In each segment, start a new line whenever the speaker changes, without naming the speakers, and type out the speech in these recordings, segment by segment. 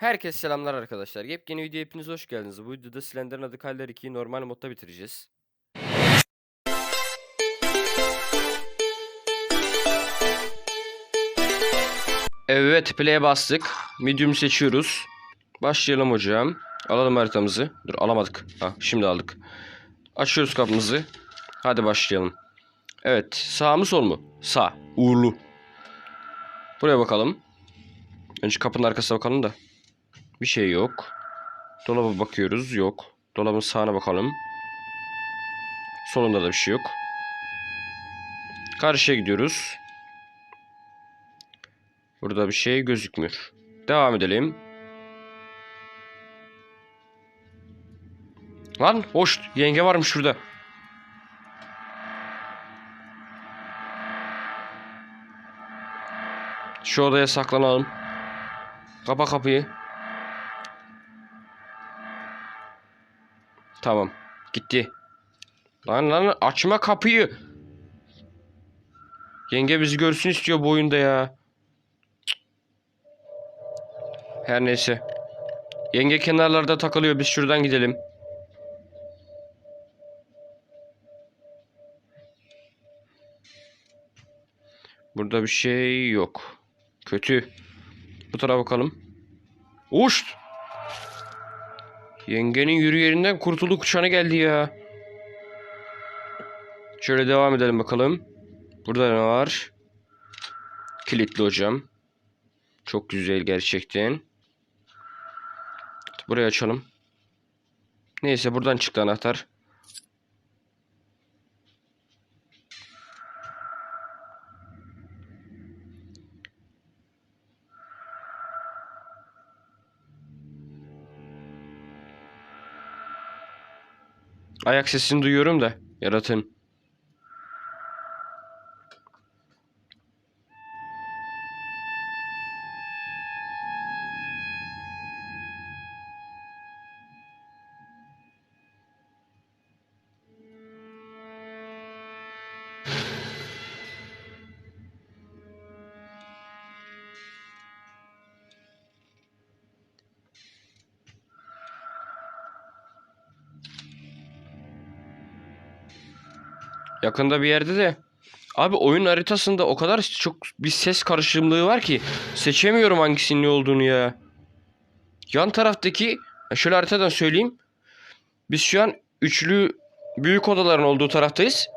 Herkese selamlar arkadaşlar. Yepyeni video hepiniz hoş geldiniz. Bu videoda Slender'ın adı Kaller 2'yi normal modda bitireceğiz. Evet, play'e bastık. Medium seçiyoruz. Başlayalım hocam. Alalım haritamızı. Dur alamadık. Ha, şimdi aldık. Açıyoruz kapımızı. Hadi başlayalım. Evet, sağ mı sol mu? Sağ. Uğurlu. Buraya bakalım. Önce kapının arkasına bakalım da. Bir şey yok. Dolaba bakıyoruz. Yok. Dolabın sağına bakalım. Solunda da bir şey yok. Karşıya gidiyoruz. Burada bir şey gözükmüyor. Devam edelim. Lan hoş yenge varmış şurada. Şu odaya saklanalım. Kapa kapıyı. Tamam. Gitti. Lan lan açma kapıyı. Yenge bizi görsün istiyor bu oyunda ya. Her neyse. Yenge kenarlarda takılıyor. Biz şuradan gidelim. Burada bir şey yok. Kötü. Bu tarafa bakalım. Uş! Yengenin yürü yerinden kurtulduk uçağına geldi ya. Şöyle devam edelim bakalım. Burada ne var? Kilitli hocam. Çok güzel gerçekten. Burayı açalım. Neyse buradan çıktı anahtar. Ayak sesini duyuyorum da yaratın. Yakında bir yerde de. Abi oyun haritasında o kadar çok bir ses karışımlığı var ki seçemiyorum hangisinin ne olduğunu ya. Yan taraftaki şöyle haritadan söyleyeyim. Biz şu an üçlü büyük odaların olduğu taraftayız.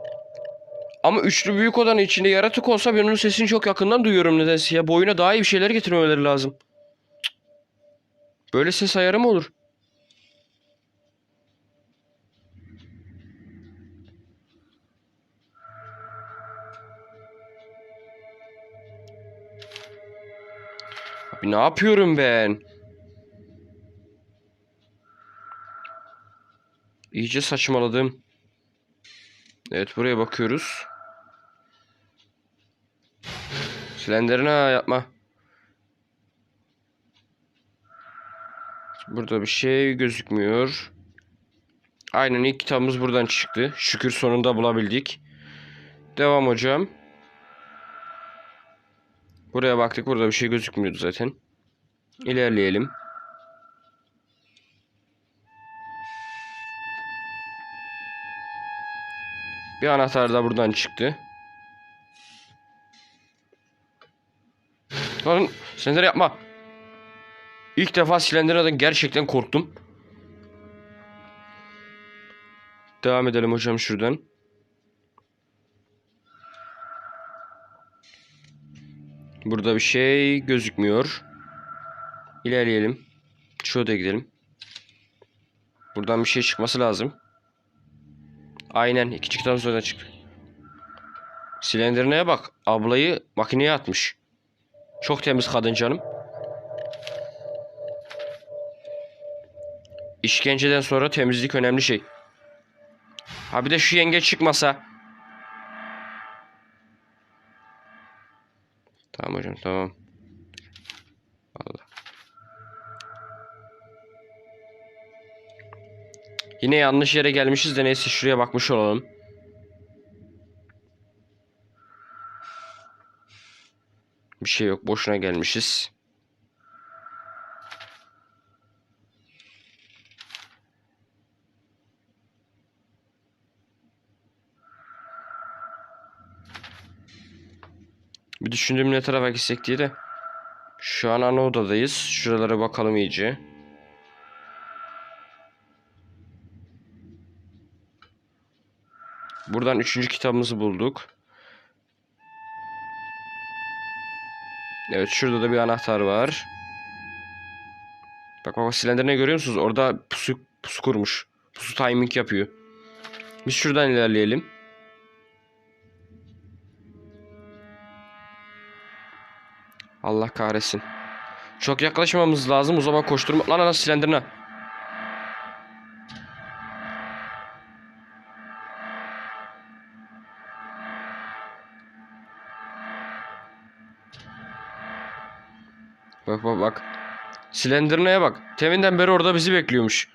Ama üçlü büyük odanın içinde yaratık olsa ben onun sesini çok yakından duyuyorum nedense ya. Bu oyuna daha iyi bir şeyler getirmemeleri lazım. Böyle ses ayarı mı olur? Ne yapıyorum ben? İyice saçmaladım. Evet buraya bakıyoruz. Slender'ına yapma. Burada bir şey gözükmüyor. Aynen ilk kitabımız buradan çıktı. Şükür sonunda bulabildik. Devam hocam. Buraya baktık. Burada bir şey gözükmüyordu zaten. İlerleyelim. Bir anahtar da buradan çıktı. Lan Slender yapma. İlk defa Slender'dan gerçekten korktum. Devam edelim hocam şuradan. Burada bir şey gözükmüyor. İlerleyelim. Şu odaya gidelim. Buradan bir şey çıkması lazım. Aynen iki çıktıktan sonra çıktı. Silindirine bak. Ablayı makineye atmış. Çok temiz kadın canım. İşkenceden sonra temizlik önemli şey. Ha bir de şu yenge çıkmasa. Tamam hocam tamam. Allah. Yine yanlış yere gelmişiz de neyse şuraya bakmış olalım. Bir şey yok boşuna gelmişiz. Bir düşündüğüm ne tarafa gitsek diye de. Şu an ana odadayız. Şuralara bakalım iyice. Buradan üçüncü kitabımızı bulduk. Evet şurada da bir anahtar var. Bak bak silindirine görüyor musunuz? Orada pusu, pusu kurmuş. Pusu timing yapıyor. Biz şuradan ilerleyelim. Allah kahretsin. Çok yaklaşmamız lazım. O zaman koşturma... Lan lan silindirine. Bak bak bak. Silindirine bak. Teminden beri orada bizi bekliyormuş.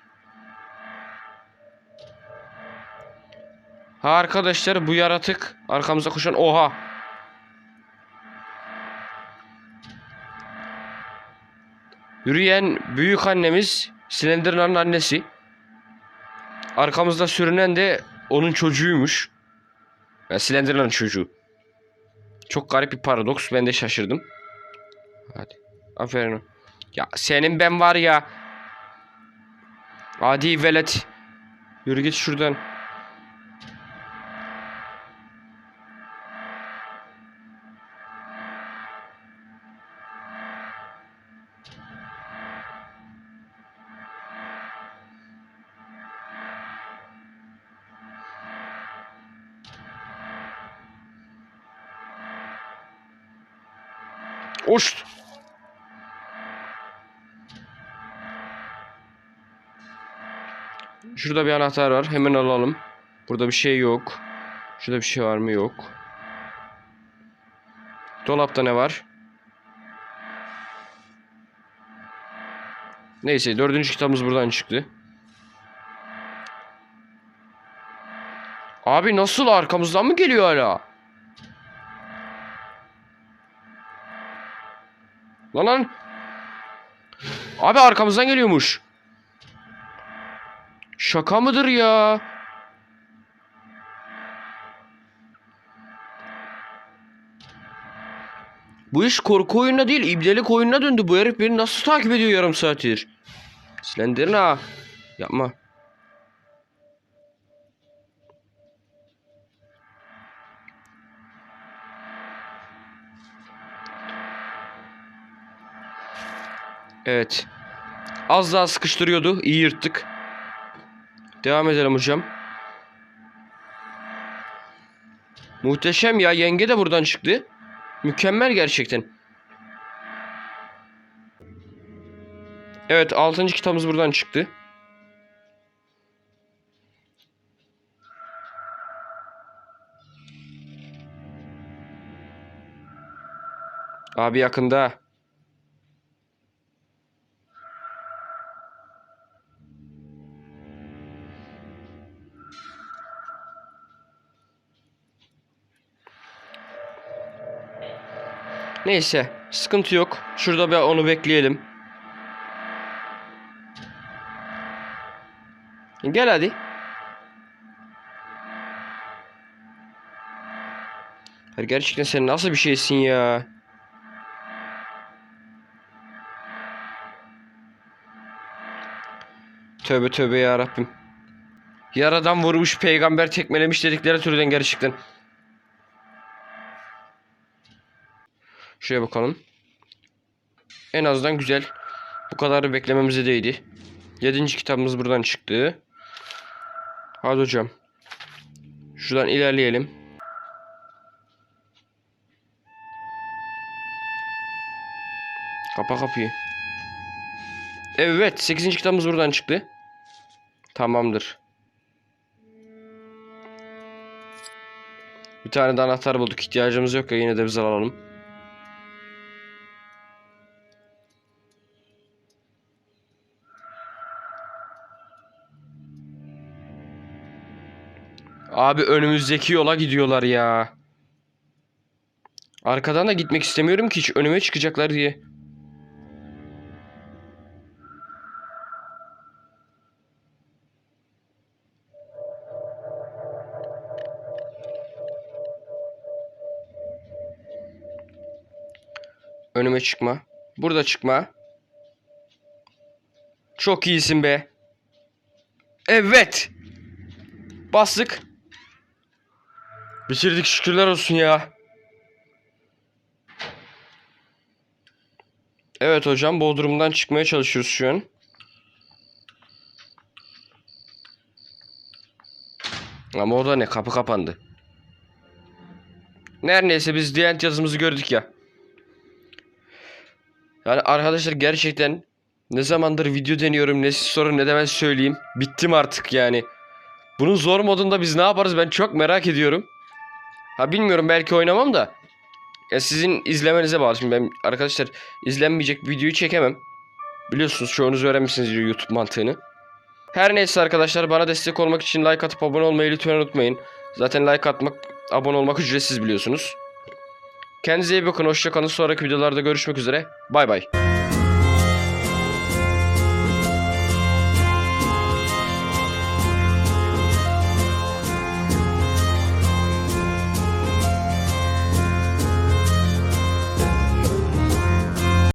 Ha arkadaşlar bu yaratık arkamıza koşan oha. Yürüyen büyük annemiz Slenderman'ın annesi. Arkamızda sürünen de onun çocuğuymuş. Yani Slenderman'ın çocuğu. Çok garip bir paradoks. Ben de şaşırdım. Hadi. Aferin. Ya senin ben var ya. Adi velet. Yürü git şuradan. Oşt. Şurada bir anahtar var. Hemen alalım. Burada bir şey yok. Şurada bir şey var mı? Yok. Dolapta ne var? Neyse dördüncü kitabımız buradan çıktı. Abi nasıl arkamızdan mı geliyor hala? Lan lan. Abi arkamızdan geliyormuş. Şaka mıdır ya? Bu iş korku oyununa değil, ibdelik oyununa döndü. Bu herif beni nasıl takip ediyor yarım saattir? Slenderna. Yapma. Evet. Az daha sıkıştırıyordu. İyi yırttık. Devam edelim hocam. Muhteşem ya. Yenge de buradan çıktı. Mükemmel gerçekten. Evet 6. kitabımız buradan çıktı. Abi yakında. Neyse sıkıntı yok. Şurada bir onu bekleyelim. Gel hadi. Hayır, gerçekten sen nasıl bir şeysin ya? Tövbe tövbe ya Rabbim. Yaradan vurmuş peygamber tekmelemiş dedikleri türden gerçekten. Şuraya bakalım. En azından güzel. Bu kadar beklememize değdi. Yedinci kitabımız buradan çıktı. Hadi hocam. Şuradan ilerleyelim. Kapa kapıyı. Evet. Sekizinci kitabımız buradan çıktı. Tamamdır. Bir tane de anahtar bulduk. İhtiyacımız yok ya yine de biz alalım. Abi önümüzdeki yola gidiyorlar ya. Arkadan da gitmek istemiyorum ki hiç önüme çıkacaklar diye. Önüme çıkma. Burada çıkma. Çok iyisin be. Evet. Bastık. Bitirdik şükürler olsun ya. Evet hocam Bodrum'dan çıkmaya çalışıyoruz şu an. Ama o ne kapı kapandı. Her neyse biz Diyanet yazımızı gördük ya. Yani arkadaşlar gerçekten ne zamandır video deniyorum ne siz sorun ne de söyleyeyim. Bittim artık yani. Bunun zor modunda biz ne yaparız ben çok merak ediyorum. Ha bilmiyorum belki oynamam da. Ya sizin izlemenize bağlı. Şimdi ben arkadaşlar izlenmeyecek videoyu çekemem. Biliyorsunuz çoğunuz öğrenmişsiniz YouTube mantığını. Her neyse arkadaşlar bana destek olmak için like atıp abone olmayı lütfen unutmayın. Zaten like atmak, abone olmak ücretsiz biliyorsunuz. Kendinize iyi bakın, hoşça kalın. Sonraki videolarda görüşmek üzere. Bay bay.